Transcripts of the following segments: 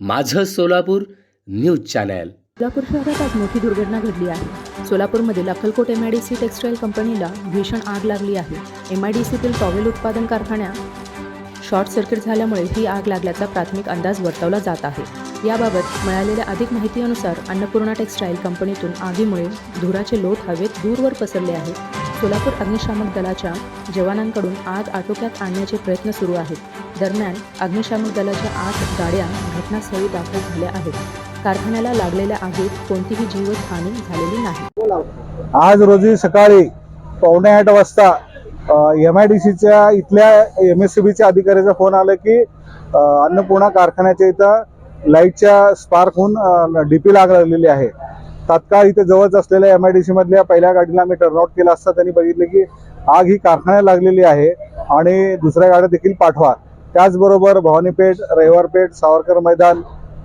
माझं Solapur news channel. Solapur शहरात आज मोठी दुर्घटना घडली आहे. सोलापूरमधील Akkalkot M I D C textile कंपनीला भीषण आग लागली आहे. एम आय डी सीतील टॉवेल उत्पादन कारखान्या शॉर्ट सर्किट झाल्यामुळे ही आग लागल्याचा प्राथमिक अंदाज वर्तवला जात आहे. याबाबत मिळालेल्या अधिक माहितीनुसार अन्नपूर्णा टेक्सटाईल कंपनीतून आगीमुळे धुराचे लोट हवेत दूरवर पसरले आहेत. सोलापूर अग्निशामक दलाच्या जवानांकडून आग आटोक्यात आणण्याचे प्रयत्न सुरू आहेत. दरम्यान अग्निशामक दलाच्या आठ गाड्या घटनास्थळी दाखल झाल्या आहेत. कारखान्याला लागलेल्या आगीत कोणतीही जीवितहानी झालेली नाही. आज रोजी सकाळी पावणे आठ वाजता एम आय डी सीच्या इथल्या एम एस सी बीच्या अधिकाऱ्याचा फोन आला की अन्नपूर्णा कारखान्याच्या इथं लाईटच्या स्पार्क होऊन डीपी लाग लागलेली आहे. तात्काळ इथे जवळच असलेल्या एम आय डी सी मधल्या पहिल्या गाडीला आम्ही टर्नआउट केला असता त्यांनी बघितलं की आग ही कारखान्याला लागलेली आहे आणि दुसऱ्या गाड्या देखील पाठवा. त्याचबरोबर भवानीपेठ रविवारपेठ सावरकर मैदान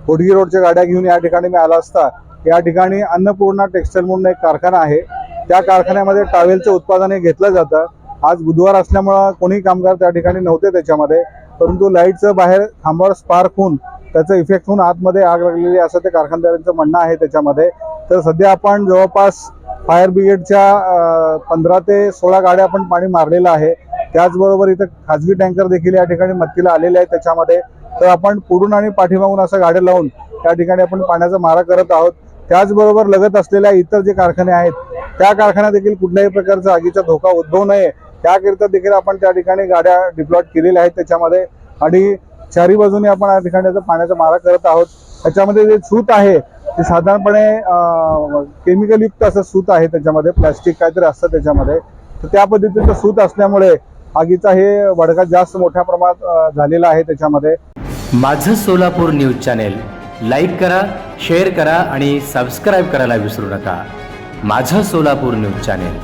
होडगी रोडच्या गाड्या घेऊन या ठिकाणी मी आला असता. या ठिकाणी अन्नपूर्णा टेक्सटाईल म्हणून एक कारखाना आहे. त्या कारखान्यामध्ये टावेलचं उत्पादन हे घेतलं जातं. आज बुधवार असल्यामुळं कोणी कामगार त्या ठिकाणी नव्हते त्याच्यामध्ये. परंतु लाईटचं बाहेर खांबावर स्पार्क होऊन त्याचा इफेक्ट होऊन आतमध्ये आग लागलेली असं ते कारखानदारांचं म्हणणं आहे त्याच्यामध्ये. तर सध्या आपण जवळपास फायर ब्रिगेडच्या पंधरा ते सोळा गाड्या आपण पाणी मारलेलं आहे. त्याचबरोबर इथं खाजगी टँकर देखील या ठिकाणी मत्तीला आलेले आहेत त्याच्यामध्ये. तर आपण पुढून आणि पाठीमागून असं गाड्या लावून त्या ठिकाणी आपण पाण्याचा मारा करत आहोत. त्याचबरोबर लगत असलेल्या इतर जे कारखाने आहेत त्या कारखान्यात देखील कुठल्याही प्रकारचा आगीचा धोका उद्भवू नये. त्याकरिता देखील आपण त्या ठिकाणी गाड्या डिप्लॉट केलेल्या आहेत त्याच्यामध्ये. आणि चारी बाजूने आपण या ठिकाणी पाण्याचा मारा करत आहोत. त्याच्यामध्ये जे छूत आहे ते साधारणपणे केमिकलयुक्त असं सूत आहे त्याच्यामध्ये प्लॅस्टिक काहीतरी असतं त्याच्यामध्ये. तर त्या पद्धतीचं सूत असल्यामुळे आगीचा हे भडका जास्त मोठ्या प्रमाणात झालेला आहे त्याच्यामध्ये. माझं सोलापूर न्यूज चॅनेल लाईक करा शेअर करा आणि सबस्क्राईब करायला विसरू नका. माझं सोलापूर न्यूज चॅनेल.